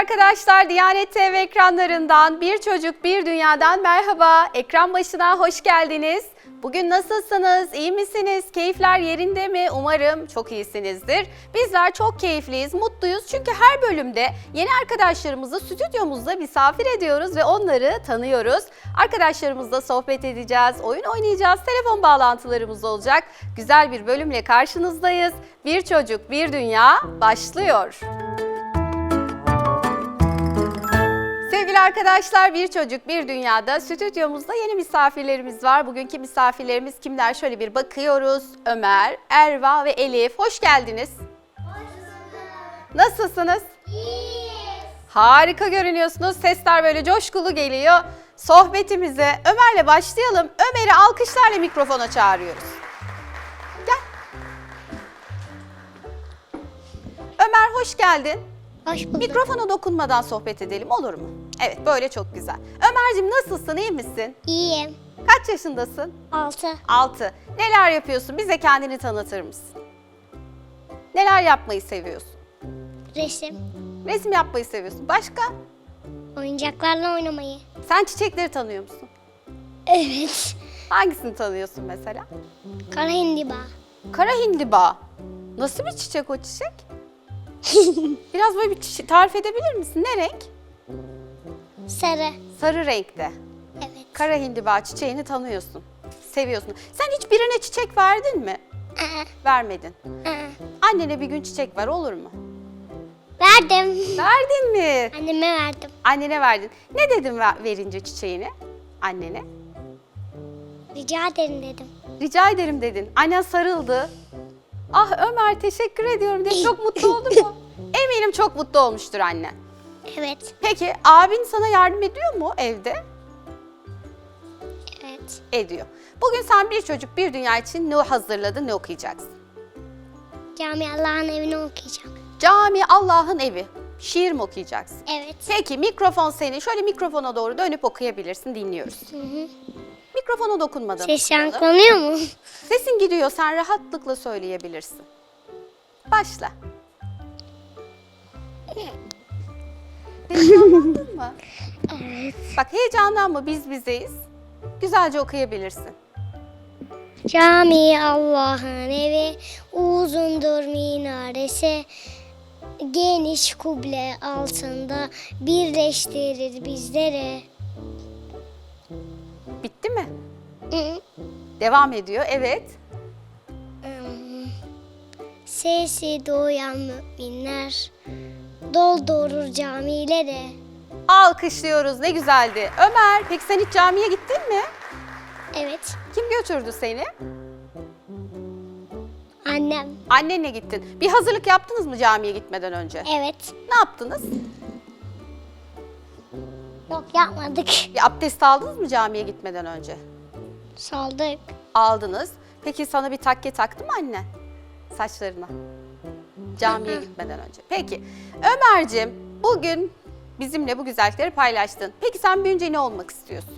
Arkadaşlar, Diyanet TV ekranlarından Bir Çocuk Bir Dünya'dan merhaba. Ekran başına hoş geldiniz. Bugün nasılsınız? İyi misiniz? Keyifler yerinde mi? Umarım çok iyisinizdir. Bizler çok keyifliyiz, mutluyuz. Çünkü her bölümde yeni arkadaşlarımızı stüdyomuzda misafir ediyoruz ve onları tanıyoruz. Arkadaşlarımızla sohbet edeceğiz, oyun oynayacağız, telefon bağlantılarımız olacak. Güzel bir bölümle karşınızdayız. Bir Çocuk Bir Dünya başlıyor. Sevgili arkadaşlar Bir Çocuk Bir Dünya'da stüdyomuzda yeni misafirlerimiz var. Bugünkü misafirlerimiz kimler? Şöyle bir bakıyoruz. Ömer, Erva ve Elif. Hoş geldiniz. Nasılsınız? Harika görünüyorsunuz. Sesler böyle coşkulu geliyor. Sohbetimize Ömer'le başlayalım. Ömer'i alkışlarla mikrofona çağırıyoruz. Gel. Ömer hoş geldin. Hoş bulduk. Mikrofona dokunmadan sohbet edelim olur mu? Evet böyle çok güzel. Ömer'cim nasılsın iyi misin? İyiyim. Kaç yaşındasın? 6. 6. Neler yapıyorsun? Bize kendini tanıtır mısın? Neler yapmayı seviyorsun? Resim. Resim yapmayı seviyorsun. Başka? Oyuncaklarla oynamayı. Sen çiçekleri tanıyor musun? Evet. Hangisini tanıyorsun mesela? Kara hindiba. Kara hindiba. Nasıl bir çiçek o çiçek? Biraz böyle bir tarif edebilir misin? Ne renk? Sarı. Sarı renkte. Evet. Kara hindiba çiçeğini tanıyorsun. Seviyorsun. Sen hiç birine çiçek verdin mi? Aa, Vermedin. aa. Annene bir gün çiçek ver olur mu? Verdim. Verdin mi? Anneme verdim. Annene verdin. Ne dedin ver- verince çiçeğini? Annene. Rica ederim dedim. Rica ederim dedin. Annen sarıldı. Ah Ömer teşekkür ediyorum dedi. Çok mutlu oldu mu? Eminim çok mutlu olmuştur annen. Evet. Peki abin sana yardım ediyor mu evde? Evet. Ediyor. Bugün sen bir çocuk bir dünya için ne hazırladın ne okuyacaksın? Cami Allah'ın evini okuyacağım. Cami Allah'ın evi. Şiir mi okuyacaksın? Evet. Peki mikrofon senin. Şöyle mikrofona doğru dönüp okuyabilirsin. Dinliyoruz. Hı hı. Mikrofona dokunmadan. Ses okuyalım. yankılanıyor mu? Sesin gidiyor. Sen rahatlıkla söyleyebilirsin. Başla. Heyecanlandın mı? Evet. Bak heyecanlanma biz bizeyiz. Güzelce okuyabilirsin. Cami Allah'ın evi, uzundur minaresi, geniş kuble altında birleştirir bizleri. Bitti mi? Hı. Devam ediyor. Evet. Sesi duyan müminler doldurur camileri. Alkışlıyoruz. Ne güzeldi. Ömer, peki sen hiç camiye gittin mi? Evet, Kim götürdü seni? annem. Annenle gittin. Bir hazırlık yaptınız mı camiye gitmeden önce? Evet, Ne yaptınız? yok yapmadık. Bir abdest aldınız mı camiye gitmeden önce? Saldık. Aldınız. Peki sana bir takke taktı mı anne? Saçlarına. Camiye gitmeden önce. Peki. Ömer'cim bugün bizimle bu güzellikleri paylaştın. Peki sen büyünce ne olmak istiyorsun?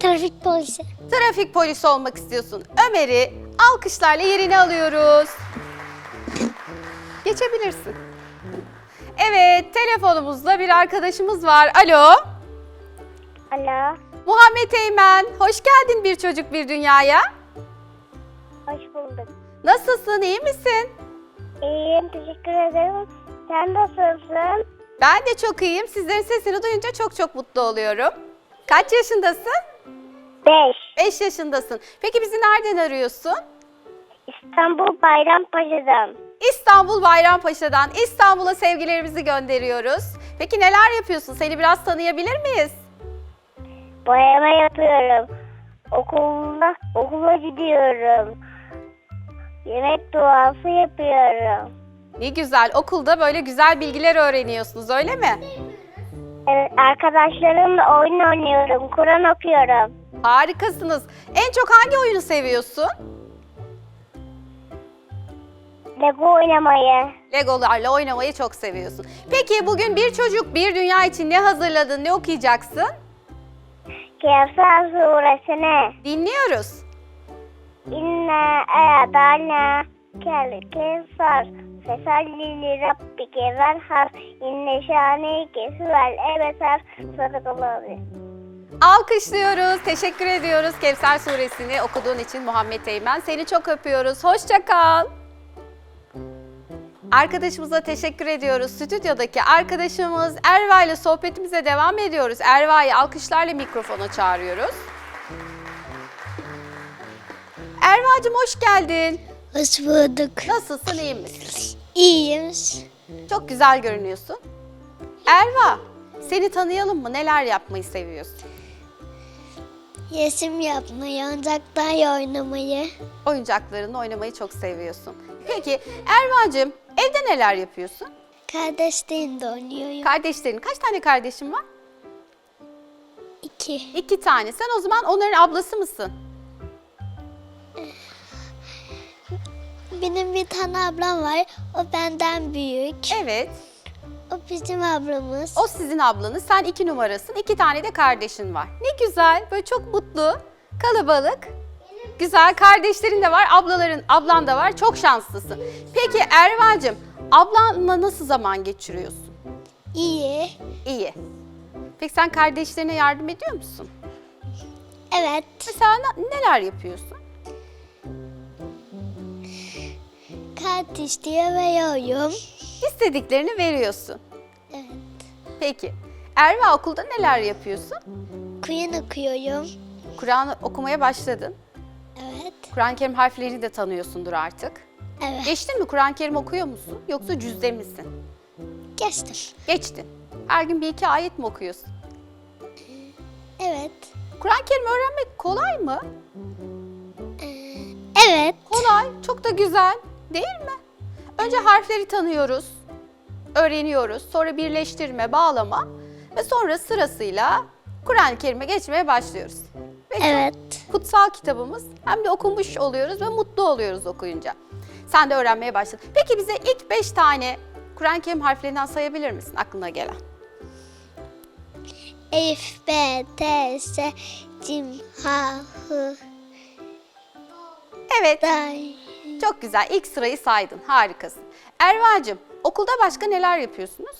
Trafik polisi. Trafik polisi olmak istiyorsun. Ömer'i alkışlarla yerine alıyoruz. Geçebilirsin. Evet, telefonumuzda bir arkadaşımız var. Alo, Alo, Muhammed Eymen. Hoş geldin bir çocuk bir dünyaya. hoş bulduk. Nasılsın, iyi misin? İyiyim, teşekkür ederim. Sen nasılsın? Ben de çok iyiyim. Sizlerin sesini duyunca çok çok mutlu oluyorum. Kaç yaşındasın? Beş. 5 yaşındasın. Peki bizi nereden arıyorsun? İstanbul Bayrampaşa'dan. İstanbul Bayrampaşa'dan İstanbul'a sevgilerimizi gönderiyoruz. Peki neler yapıyorsun? Seni biraz tanıyabilir miyiz? Boyama yapıyorum. Okulda, okula gidiyorum. Yemek duası yapıyorum. Ne güzel. Okulda böyle güzel bilgiler öğreniyorsunuz öyle mi? Evet, arkadaşlarımla oyun oynuyorum. Kur'an okuyorum. Harikasınız. En çok hangi oyunu seviyorsun? Lego oynamayı. Legolarla oynamayı çok seviyorsun. Peki bugün bir çocuk bir dünya için ne hazırladın, ne okuyacaksın? Kevser suresine. Dinliyoruz. İnne e'adana kel kensar. Fesallili rabbike verhar. İnne şaneyke huvel ebesar. Sadakallahu aleyhi. Alkışlıyoruz. Teşekkür ediyoruz Kevser suresini okuduğun için Muhammed Eymen. Seni çok öpüyoruz. Hoşça kal. Arkadaşımıza teşekkür ediyoruz. Stüdyodaki arkadaşımız Erva ile sohbetimize devam ediyoruz. Erva'yı alkışlarla mikrofona çağırıyoruz. Erva'cığım hoş geldin. Hoş bulduk. Nasılsın, iyi misin? İyiyim. Çok güzel görünüyorsun. Erva, seni tanıyalım mı? Neler yapmayı seviyorsun? Resim yapmayı, oyuncaklarla oynamayı. Oyuncaklarınla oynamayı çok seviyorsun. Peki Erva'cığım evde neler yapıyorsun? Kardeşlerimle oynuyorum. Kardeşlerin, kaç tane kardeşin var? İki. İki tane. Sen o zaman onların ablası mısın? Benim bir tane ablam var. O benden büyük. Evet. O bizim ablamız. O sizin ablanız. Sen iki numarasın. İki tane de kardeşin var. Ne güzel. Böyle çok mutlu. Kalabalık. Güzel. Kardeşlerin de var. Ablaların, ablan da var. Çok şanslısın. Peki Erva'cığım, ablanla nasıl zaman geçiriyorsun? İyi. İyi. Peki sen kardeşlerine yardım ediyor musun? Evet. Mesela ne- neler yapıyorsun? Kart istiyor veriyorum. İstediklerini veriyorsun. Evet. Peki. Erva okulda neler yapıyorsun? Kur'an okuyorum. Kur'an okumaya başladın. Evet. Kur'an-ı Kerim harflerini de tanıyorsundur artık. Evet. Geçtin mi Kur'an-ı Kerim okuyor musun? Yoksa cüzde misin? Geçtim. Geçtin. Her gün bir iki ayet mi okuyorsun? Evet. Kur'an-ı Kerim öğrenmek kolay mı? Evet. Kolay, çok da güzel değil mi? Önce harfleri tanıyoruz, öğreniyoruz. Sonra birleştirme, bağlama ve sonra sırasıyla Kur'an-ı Kerim'e geçmeye başlıyoruz. Ve Evet. kutsal kitabımız hem de okumuş oluyoruz ve mutlu oluyoruz okuyunca. Sen de öğrenmeye başladın. Peki bize ilk beş tane Kur'an-ı Kerim harflerinden sayabilir misin aklına gelen? Elif, B, T, S, Cim, H, H, Evet, Day. Çok güzel. İlk sırayı saydın. Harikasın. Erva'cığım, okulda başka neler yapıyorsunuz?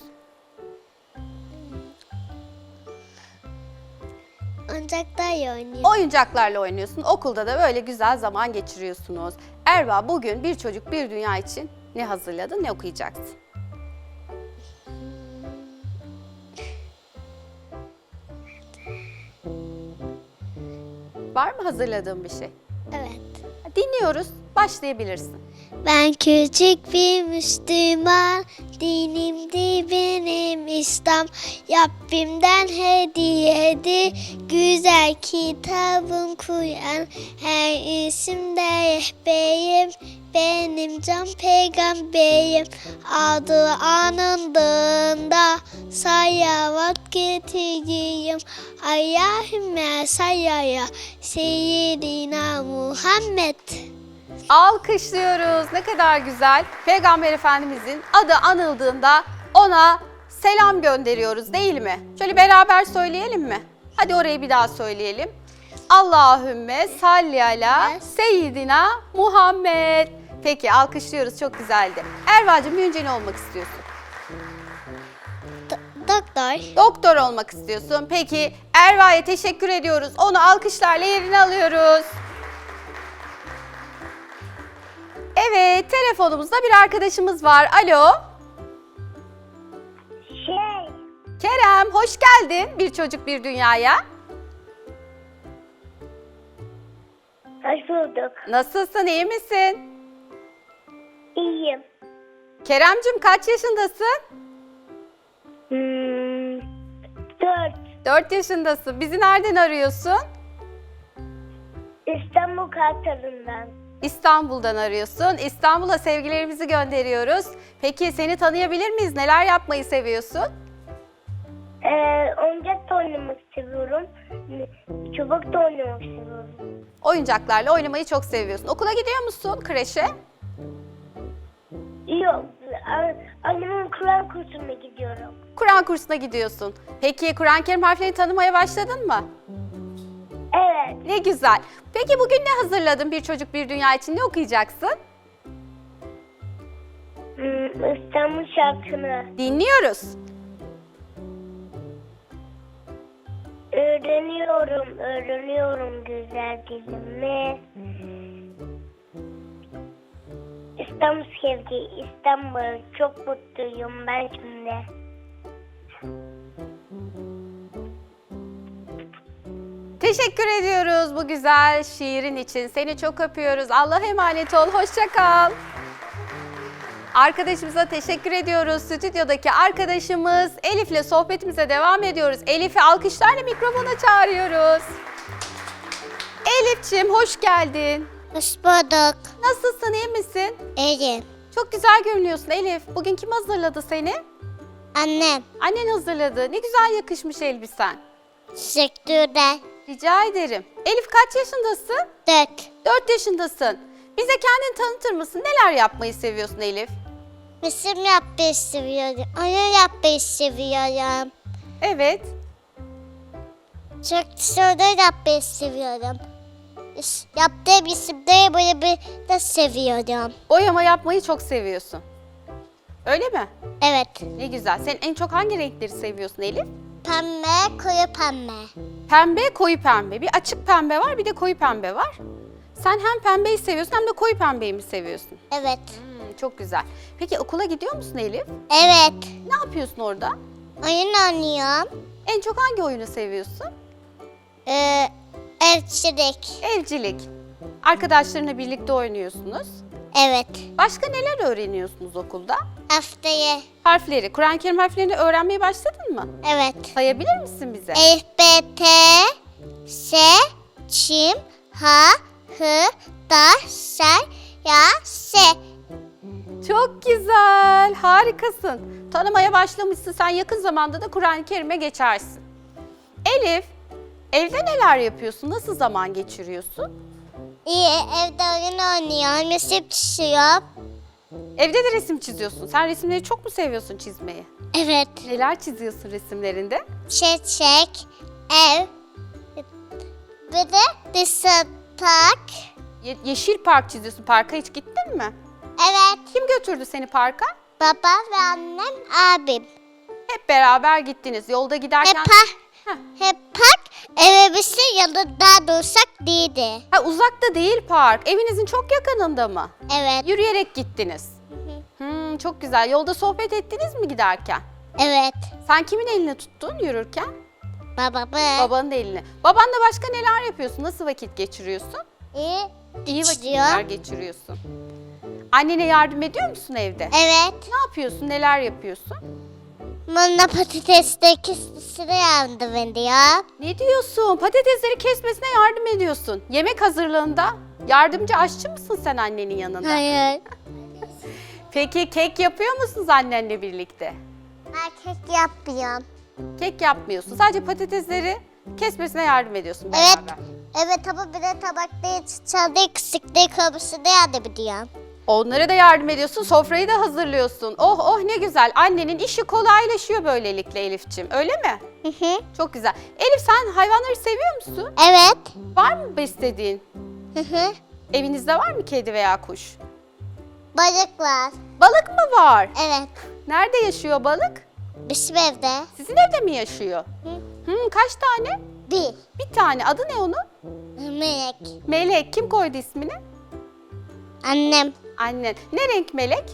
Oyuncaklarla oynuyorum. Oyuncaklarla oynuyorsun. Okulda da böyle güzel zaman geçiriyorsunuz. Erva bugün bir çocuk bir dünya için ne hazırladın, ne okuyacaksın? Var mı hazırladığın bir şey? Evet. Dinliyoruz. Başlayabilirsin. Ben küçük bir Müslüman, dinimdi benim İslam. Rabbimden hediyedi, güzel kitabım Kur'an. Her isimde rehberim, benim can peygamberim. Adı anındığında salavat getireyim. Allahümme sallaya seyyidina Muhammed. Alkışlıyoruz. Ne kadar güzel. Peygamber Efendimizin adı anıldığında ona selam gönderiyoruz değil mi? Şöyle beraber söyleyelim mi? Hadi orayı bir daha söyleyelim. Allahümme salli ala seyyidina Muhammed. Peki alkışlıyoruz çok güzeldi. Erva'cığım büyüyünce ne olmak istiyorsun? Doktor. Doktor olmak istiyorsun. Peki Erva'ya teşekkür ediyoruz. Onu alkışlarla yerine alıyoruz. Evet, telefonumuzda bir arkadaşımız var. Alo, Şey, Kerem, hoş geldin Bir Çocuk Bir Dünya'ya. hoş bulduk. Nasılsın, iyi misin? İyiyim. Keremcim kaç yaşındasın? Hmm, dört. 4 yaşındasın. Bizi nereden arıyorsun? İstanbul Kartalı'ndan. İstanbul'dan arıyorsun. İstanbul'a sevgilerimizi gönderiyoruz. Peki seni tanıyabilir miyiz? Neler yapmayı seviyorsun? Ee, oyuncak da oynamak seviyorum. Çubuk da oynamak seviyorum. Oyuncaklarla oynamayı çok seviyorsun. Okula gidiyor musun kreşe? Yok, a- annemin Kur'an kursuna gidiyorum. Kur'an kursuna gidiyorsun. Peki Kur'an-ı Kerim harflerini tanımaya başladın mı? Evet, Ne güzel. Peki bugün ne hazırladın bir çocuk bir dünya için? Ne okuyacaksın? Hmm, İstanbul şarkını Dinliyoruz. öğreniyorum, öğreniyorum güzel dilimi. İstanbul sevdi, İstanbul çok mutluyum ben şimdi. Teşekkür ediyoruz bu güzel şiirin için. Seni çok öpüyoruz. Allah'a emanet ol. Hoşça kal. Arkadaşımıza teşekkür ediyoruz. Stüdyodaki arkadaşımız Elif'le sohbetimize devam ediyoruz. Elif'i alkışlarla mikrofona çağırıyoruz. Elif'ciğim hoş geldin. Hoş bulduk. Nasılsın, iyi misin? İyiyim. Çok güzel görünüyorsun Elif. Bugün kim hazırladı seni? Annem. Annen hazırladı. Ne güzel yakışmış elbisen. Sektörde. Rica ederim. Elif kaç yaşındasın? Dört. 4 yaşındasın. Bize kendini tanıtır mısın? Neler yapmayı seviyorsun Elif? Resim yapmayı seviyorum. Oyun yapmayı seviyorum. Evet. Çok soru yapmayı seviyorum. İş- Yaptığım isimleri böyle bir de seviyorum. Boyama yapmayı çok seviyorsun. Öyle mi? Evet. Ne güzel. Sen en çok hangi renkleri seviyorsun Elif? Pembe, koyu pembe. Pembe, koyu pembe. Bir açık pembe var, bir de koyu pembe var. Sen hem pembeyi seviyorsun hem de koyu pembeyi mi seviyorsun? Evet. Hmm, çok güzel. Peki okula gidiyor musun Elif? Evet. Ne yapıyorsun orada? Oyun oynuyorum. En çok hangi oyunu seviyorsun? Ee, elçilik. Evcilik. Arkadaşlarınla birlikte oynuyorsunuz. Evet. Başka neler öğreniyorsunuz okulda? Haftaya. Harfleri, Kur'an-ı Kerim harflerini öğrenmeye başladın mı? Evet. Sayabilir misin bize? Elif, B, T, S, Çim, H, H, D, S, Ya, S. Çok güzel, harikasın. Tanımaya başlamışsın, sen yakın zamanda da Kur'an-ı Kerim'e geçersin. Elif, evde neler yapıyorsun, nasıl zaman geçiriyorsun? İyi, evde oyun oynuyorum, resim çiziyorum. Evde de resim çiziyorsun. Sen resimleri çok mu seviyorsun çizmeyi? Evet. Neler çiziyorsun resimlerinde? Çiçek, ev, bir de dışarıdak. Ye- yeşil park çiziyorsun. Parka hiç gittin mi? Evet. Kim götürdü seni parka? Baba ve annem, abim. Hep beraber gittiniz. Yolda giderken... Hep, pa Heh. hep park evimizin yanında dursak değildi. Ha, uzakta değil park. Evinizin çok yakınında mı? Evet. Yürüyerek gittiniz. Hmm, çok güzel. Yolda sohbet ettiniz mi giderken? Evet. Sen kimin elini tuttun yürürken? Babamı. Babanın elini. Babanla başka neler yapıyorsun? Nasıl vakit geçiriyorsun? İyi. İyi Geçiriyor. vakitler geçiriyorsun. Annene yardım ediyor musun evde? Evet. Ne yapıyorsun? Neler yapıyorsun? Bana patatesteki sıra yardım ediyor. Ne diyorsun? Patatesleri kesmesine yardım ediyorsun. Yemek hazırlığında yardımcı aşçı mısın sen annenin yanında? Hayır. Peki kek yapıyor musunuz annenle birlikte? Erkek yapmıyorum. Kek yapmıyorsun. Sadece patatesleri kesmesine yardım ediyorsun Evet. beraber. Evet ama bir de tabakta çaldığı kısıklığı kabusunda yardım ediyorum. Onlara da yardım ediyorsun, sofrayı da hazırlıyorsun. Oh oh ne güzel. Annenin işi kolaylaşıyor böylelikle Elif'ciğim. Öyle mi? Hı hı. Çok güzel. Elif sen hayvanları seviyor musun? Evet. Var mı beslediğin? Hı hı. Evinizde var mı kedi veya kuş? Balık var. Balık mı var? Evet. Nerede yaşıyor balık? Bizim evde. Sizin evde mi yaşıyor? Hı. Hmm, kaç tane? Bir. Bir tane. Adı ne onun? Melek. Melek. Kim koydu ismini? Annem. Annen. Ne renk melek?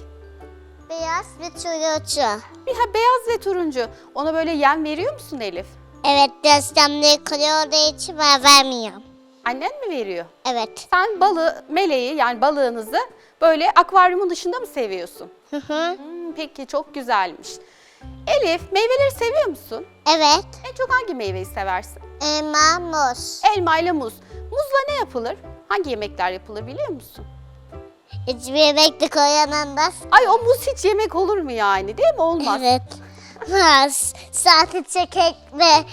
Beyaz ve turuncu. Ha, beyaz ve turuncu. Ona böyle yem veriyor musun Elif? Evet gözlemleri kuru olduğu için ben vermiyorum. Annen mi veriyor? Evet. Sen balığı, meleği yani balığınızı böyle akvaryumun dışında mı seviyorsun? Hı hı. Hmm, peki çok güzelmiş. Elif meyveleri seviyor musun? Evet. En çok hangi meyveyi seversin? Elma, muz. Elma ile muz. Muzla ne yapılır? Hangi yemekler yapılır biliyor musun? Hiçbir yemekte koyanandas. Ay o muz hiç yemek olur mu yani değil mi? Olmaz. Evet. Maz. Sadece kek ve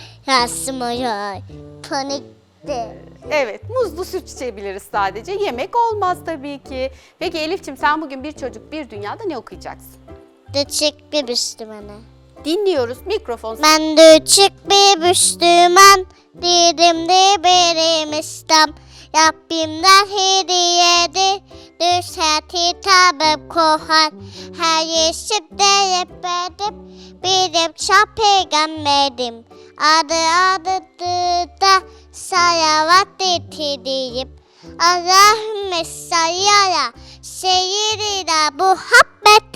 oluyor. Panikti. Evet, muzlu süt içebiliriz sadece. Yemek olmaz tabii ki. Peki Elif'ciğim sen bugün bir çocuk bir dünyada ne okuyacaksın? Küçük bir Müslümanı. Dinliyoruz. Mikrofon. Ben de küçük bir Müslüman. Dilimde benim İslam. Rabbimden hediyedir. Düşer kitabım kohar. Her yeşimde yepedim. Benim şah peygamberim. Adı adıdır da salavat getireyim. Allahümme sayyara seyyidina Muhammed.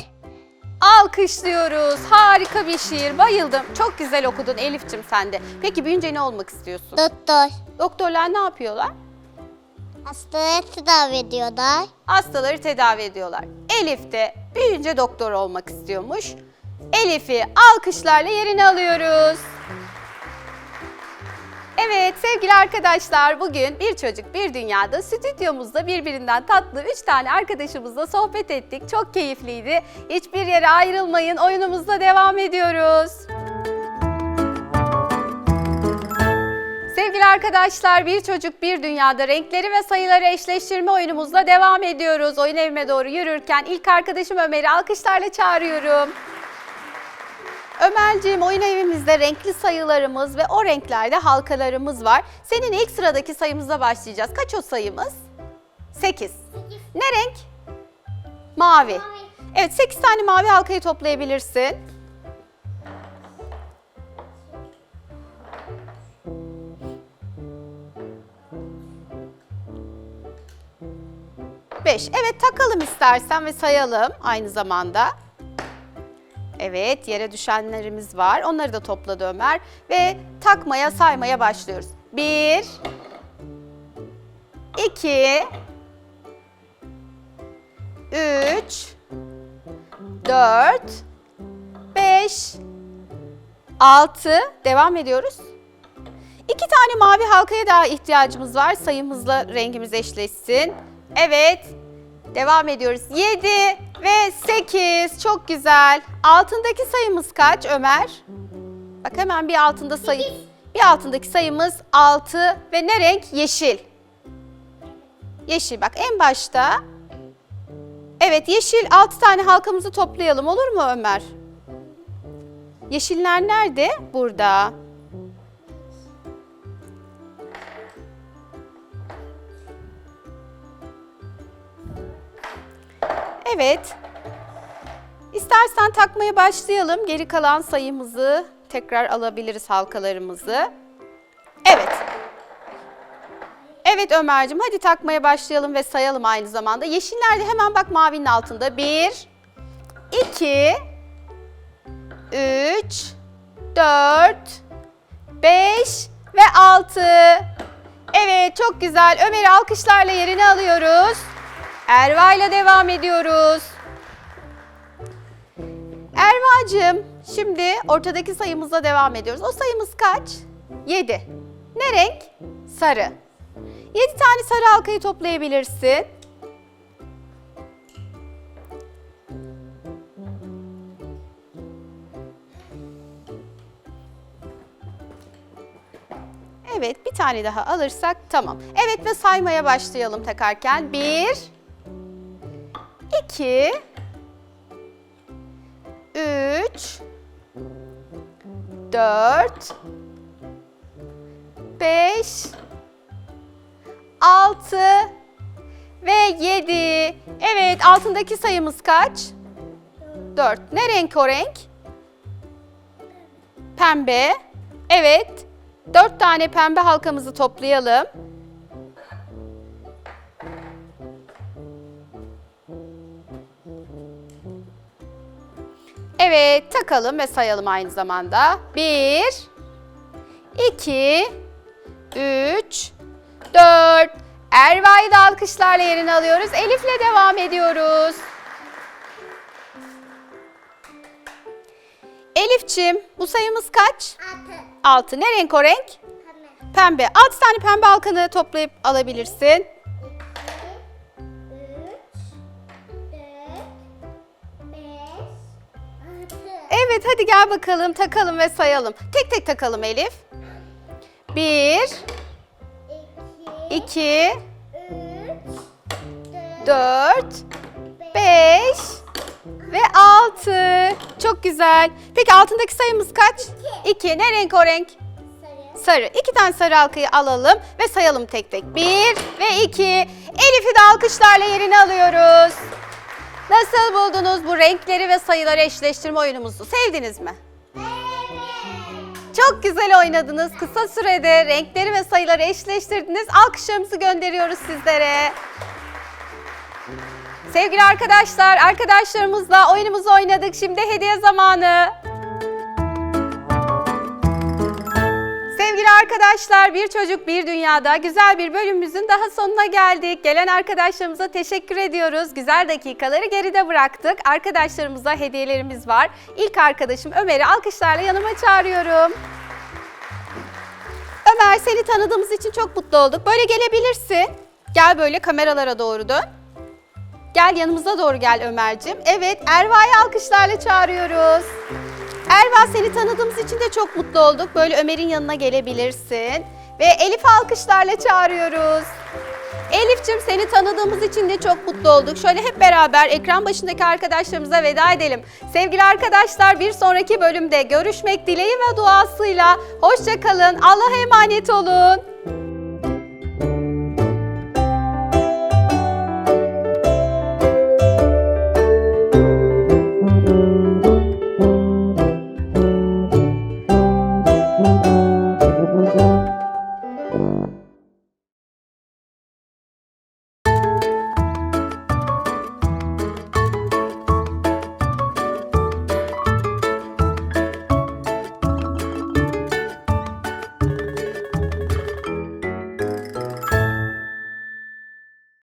Alkışlıyoruz. Harika bir şiir. Bayıldım. Çok güzel okudun Elif'cim sen de. Peki büyüyünce ne olmak istiyorsun? Doktor. Doktorlar ne yapıyorlar? Hastaya tedavi ediyorlar. Hastaları tedavi ediyorlar. Elif de büyüyünce doktor olmak istiyormuş. Elif'i alkışlarla yerine alıyoruz. Evet sevgili arkadaşlar bugün bir çocuk bir dünyada stüdyomuzda birbirinden tatlı 3 tane arkadaşımızla sohbet ettik. Çok keyifliydi. Hiçbir yere ayrılmayın oyunumuzla devam ediyoruz. Sevgili arkadaşlar bir çocuk bir dünyada renkleri ve sayıları eşleştirme oyunumuzla devam ediyoruz. Oyun evime doğru yürürken ilk arkadaşım Ömer'i alkışlarla çağırıyorum. Ömerciğim oyun evimizde renkli sayılarımız ve o renklerde halkalarımız var. Senin ilk sıradaki sayımıza başlayacağız. Kaç o sayımız? 8. Ne renk? Mavi. Evet 8 tane mavi halkayı toplayabilirsin. Beş. Evet takalım istersen ve sayalım aynı zamanda. Evet yere düşenlerimiz var. Onları da topladı Ömer. Ve takmaya saymaya başlıyoruz. Bir. iki, Üç. Dört. Beş. Altı. Devam ediyoruz. İki tane mavi halkaya daha ihtiyacımız var. Sayımızla rengimiz eşleşsin. Evet. Devam ediyoruz. 7 ve 8. Çok güzel. Altındaki sayımız kaç Ömer? Bak hemen bir altında sayı. Bir altındaki sayımız 6 ve ne renk? Yeşil. Yeşil bak en başta. Evet yeşil 6 tane halkamızı toplayalım olur mu Ömer? Yeşiller nerede? Burada. Evet. İstersen takmaya başlayalım. Geri kalan sayımızı tekrar alabiliriz halkalarımızı. Evet. Evet Ömer'cim hadi takmaya başlayalım ve sayalım aynı zamanda. Yeşiller de hemen bak mavinin altında. 1, 2, 3, 4, 5 ve 6. Evet çok güzel. Ömer'i alkışlarla yerine alıyoruz. Erva ile devam ediyoruz. Erva'cığım şimdi ortadaki sayımızla devam ediyoruz. O sayımız kaç? 7. Ne renk? Sarı. 7 tane sarı halkayı toplayabilirsin. Evet bir tane daha alırsak tamam. Evet ve saymaya başlayalım takarken. 1 2 3 4 5 6 ve 7. Evet altındaki sayımız kaç? 4. Ne renk o renk? Pembe. Evet. 4 tane pembe halkamızı toplayalım. Evet, takalım ve sayalım aynı zamanda. 1 2 3 4 Erva'yı da alkışlarla yerine alıyoruz. Elif'le devam ediyoruz. Elif'çim bu sayımız kaç? 6. 6. Ne renk o renk? Pembe. 6 tane pembe halkanı toplayıp alabilirsin. Evet hadi gel bakalım takalım ve sayalım. Tek tek takalım Elif. 1 2, 2 3, 4 5 ve 6. Çok güzel. Peki altındaki sayımız kaç? 2. Ne renk o renk? Sarı. sarı. İki tane sarı halkayı alalım ve sayalım tek tek. Bir ve iki. Elif'i de alkışlarla yerine alıyoruz. Nasıl buldunuz bu renkleri ve sayıları eşleştirme oyunumuzu? Sevdiniz mi? Çok güzel oynadınız. Kısa sürede renkleri ve sayıları eşleştirdiniz. Alkışlarımızı gönderiyoruz sizlere. Sevgili arkadaşlar, arkadaşlarımızla oyunumuzu oynadık. Şimdi hediye zamanı. Arkadaşlar, Bir Çocuk Bir Dünya'da güzel bir bölümümüzün daha sonuna geldik. Gelen arkadaşlarımıza teşekkür ediyoruz. Güzel dakikaları geride bıraktık. Arkadaşlarımıza hediyelerimiz var. İlk arkadaşım Ömer'i alkışlarla yanıma çağırıyorum. Ömer seni tanıdığımız için çok mutlu olduk. Böyle gelebilirsin. Gel böyle kameralara doğru dön. Gel yanımıza doğru gel Ömer'cim. Evet Erva'yı alkışlarla çağırıyoruz. Erva seni tanıdığımız için de çok mutlu olduk. Böyle Ömer'in yanına gelebilirsin. Ve Elif alkışlarla çağırıyoruz. Elif'cim seni tanıdığımız için de çok mutlu olduk. Şöyle hep beraber ekran başındaki arkadaşlarımıza veda edelim. Sevgili arkadaşlar bir sonraki bölümde görüşmek dileği ve duasıyla. Hoşçakalın. Allah'a emanet olun.